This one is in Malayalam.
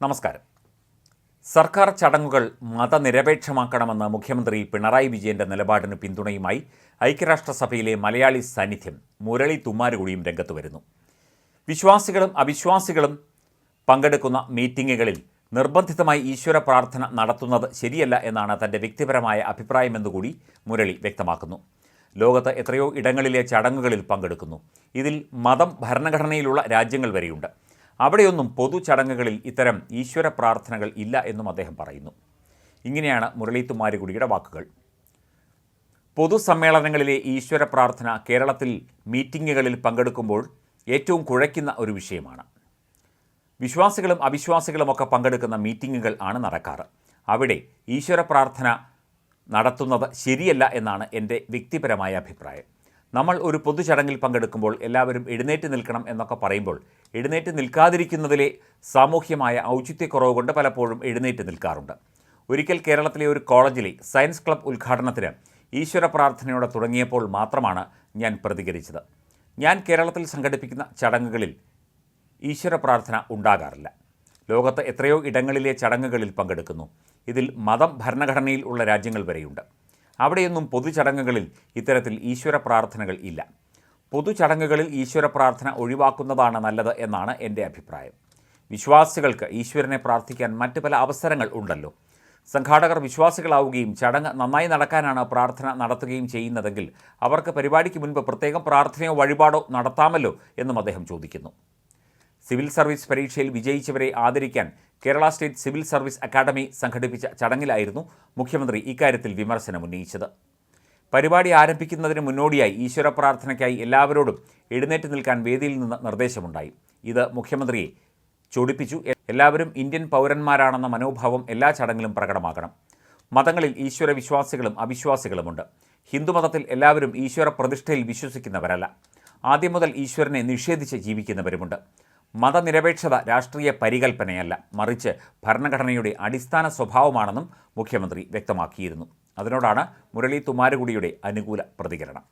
നമസ്കാരം. സർക്കാർ ചടങ്ങുകൾ മതനിരപേക്ഷമാക്കണമെന്ന മുഖ്യമന്ത്രി പിണറായി വിജയന്റെ നിലപാടിന് പിന്തുണയുമായി ഐക്യരാഷ്ട്രസഭയിലെ മലയാളി സാന്നിധ്യം മുരളി തുമ്മാരുകുടിയും രംഗത്ത് വരുന്നു. വിശ്വാസികളും അവിശ്വാസികളും പങ്കെടുക്കുന്ന മീറ്റിംഗുകളിൽ നിർബന്ധിതമായി ഈശ്വര പ്രാർത്ഥന നടത്തുന്നത് ശരിയല്ല എന്നാണ് തന്റെ വ്യക്തിപരമായ അഭിപ്രായമെന്നുകൂടി മുരളി വ്യക്തമാക്കുന്നു. ലോകത്ത് എത്രയോ ഇടങ്ങളിലെ ചടങ്ങുകളിൽ പങ്കെടുക്കുന്നു. ഇതിൽ മതം ഭരണഘടനയിലുള്ള രാജ്യങ്ങൾ വരെയുണ്ട്. അവിടെയൊന്നും പൊതു ചടങ്ങുകളിൽ ഇത്തരം ഈശ്വര പ്രാർത്ഥനകൾ ഇല്ല എന്നും അദ്ദേഹം പറയുന്നു. ഇങ്ങനെയാണ് മുരളീത്തുമാരികുടിയുടെ വാക്കുകൾ. പൊതുസമ്മേളനങ്ങളിലെ ഈശ്വര പ്രാർത്ഥന കേരളത്തിൽ മീറ്റിങ്ങുകളിൽ പങ്കെടുക്കുമ്പോൾ ഏറ്റവും കുഴയ്ക്കുന്ന ഒരു വിഷയമാണ്. വിശ്വാസികളും അവിശ്വാസികളുമൊക്കെ പങ്കെടുക്കുന്ന മീറ്റിങ്ങുകൾ ആണ് നടക്കാറ്. അവിടെ ഈശ്വര പ്രാർത്ഥന നടത്തുന്നത് ശരിയല്ല എന്നാണ് എന്റെ വ്യക്തിപരമായ അഭിപ്രായം. നമ്മൾ ഒരു പൊതുചടങ്ങിൽ പങ്കെടുക്കുമ്പോൾ എല്ലാവരും എഴുന്നേറ്റ് നിൽക്കണം എന്നൊക്കെ പറയുമ്പോൾ എഴുന്നേറ്റ് നിൽക്കാതിരിക്കുന്നതിലെ സാമൂഹ്യമായ ഔചിത്യക്കുറവ് കൊണ്ട് പലപ്പോഴും എഴുന്നേറ്റ് നിൽക്കാറുണ്ട്. ഒരിക്കൽ കേരളത്തിലെ ഒരു കോളേജിലെ സയൻസ് ക്ലബ് ഉദ്ഘാടനത്തിന് ഈശ്വര പ്രാർത്ഥനയോടെ തുടങ്ങിയപ്പോൾ മാത്രമാണ് ഞാൻ പ്രതികരിച്ചത്. ഞാൻ കേരളത്തിൽ സംഘടിപ്പിക്കുന്ന ചടങ്ങുകളിൽ ഈശ്വര പ്രാർത്ഥന ഉണ്ടാകാറില്ല. ലോകത്ത് എത്രയോ ഇടങ്ങളിലെ ചടങ്ങുകളിൽ പങ്കെടുക്കുന്നു. ഇതിൽ മതം ഭരണഘടനയിൽ ഉള്ള രാജ്യങ്ങൾ വരെയുണ്ട്. അവിടെയൊന്നും പൊതുചടങ്ങുകളിൽ ഇത്തരത്തിൽ ഈശ്വര പ്രാർത്ഥനകൾ ഇല്ല. പൊതുചടങ്ങുകളിൽ ഈശ്വര പ്രാർത്ഥന ഒഴിവാക്കുന്നതാണ് നല്ലത് എന്നാണ് എന്റെ അഭിപ്രായം. വിശ്വാസികൾക്ക് ഈശ്വരനെ പ്രാർത്ഥിക്കാൻ മറ്റ് പല അവസരങ്ങൾ ഉണ്ടല്ലോ. സംഘാടകർ വിശ്വാസികളാവുകയും ചടങ്ങ് നന്നായി നടക്കാനാണ് പ്രാർത്ഥന നടത്തുകയും ചെയ്യുന്നതെങ്കിൽ അവർക്ക് പരിപാടിക്ക് മുൻപ് പ്രത്യേകം പ്രാർത്ഥനയോ വഴിപാടോ നടത്താമല്ലോ എന്നും അദ്ദേഹം ചോദിക്കുന്നു. സിവിൽ സർവീസ് പരീക്ഷയിൽ വിജയിച്ചവരെ ആദരിക്കാൻ Kerala state civil service academy സംഘടിപ്പിച്ച ചടങ്ങിലായിരുന്നു മുഖ്യമന്ത്രി ഇക്കാര്യത്തിൽ വിമർശനം ഉന്നയിച്ചത്. പരിപാടി ആരംഭിക്കുന്നതിന് മുന്നോടിയായി ഈശ്വര പ്രാർത്ഥനയ്ക്കായി എല്ലാവരോടും എഴുന്നേറ്റ് നിൽക്കാൻ വേദിയിൽ നിന്ന് നിർദ്ദേശമുണ്ടായി. ഇത് മുഖ്യമന്ത്രിയെ ചൊടിപ്പിച്ചു. എല്ലാവരും ഇന്ത്യൻ പൗരന്മാരാണെന്ന മനോഭാവം എല്ലാ ചടങ്ങിലും പ്രകടമാക്കണം മതങ്ങളിൽ ഈശ്വര വിശ്വാസികളും അവിശ്വാസികളുമുണ്ട്. ഹിന്ദുമതത്തിൽ എല്ലാവരും ഈശ്വര പ്രതിഷ്ഠയിൽ വിശ്വസിക്കുന്നവരല്ല. ആദ്യം മുതൽ ഈശ്വരനെ നിഷേധിച്ച് ജീവിക്കുന്നവരുമുണ്ട്. മതനിരപേക്ഷത രാഷ്ട്രീയ പരികൽപ്പനയല്ല മറിച്ച് ഭരണഘടനയുടെ അടിസ്ഥാന സ്വഭാവമാണെന്നും മുഖ്യമന്ത്രി വ്യക്തമാക്കിയിരുന്നു. അതിനോടാണ് മുരളി തുമാരുകുടിയുടെ അനുകൂല പ്രതികരണം.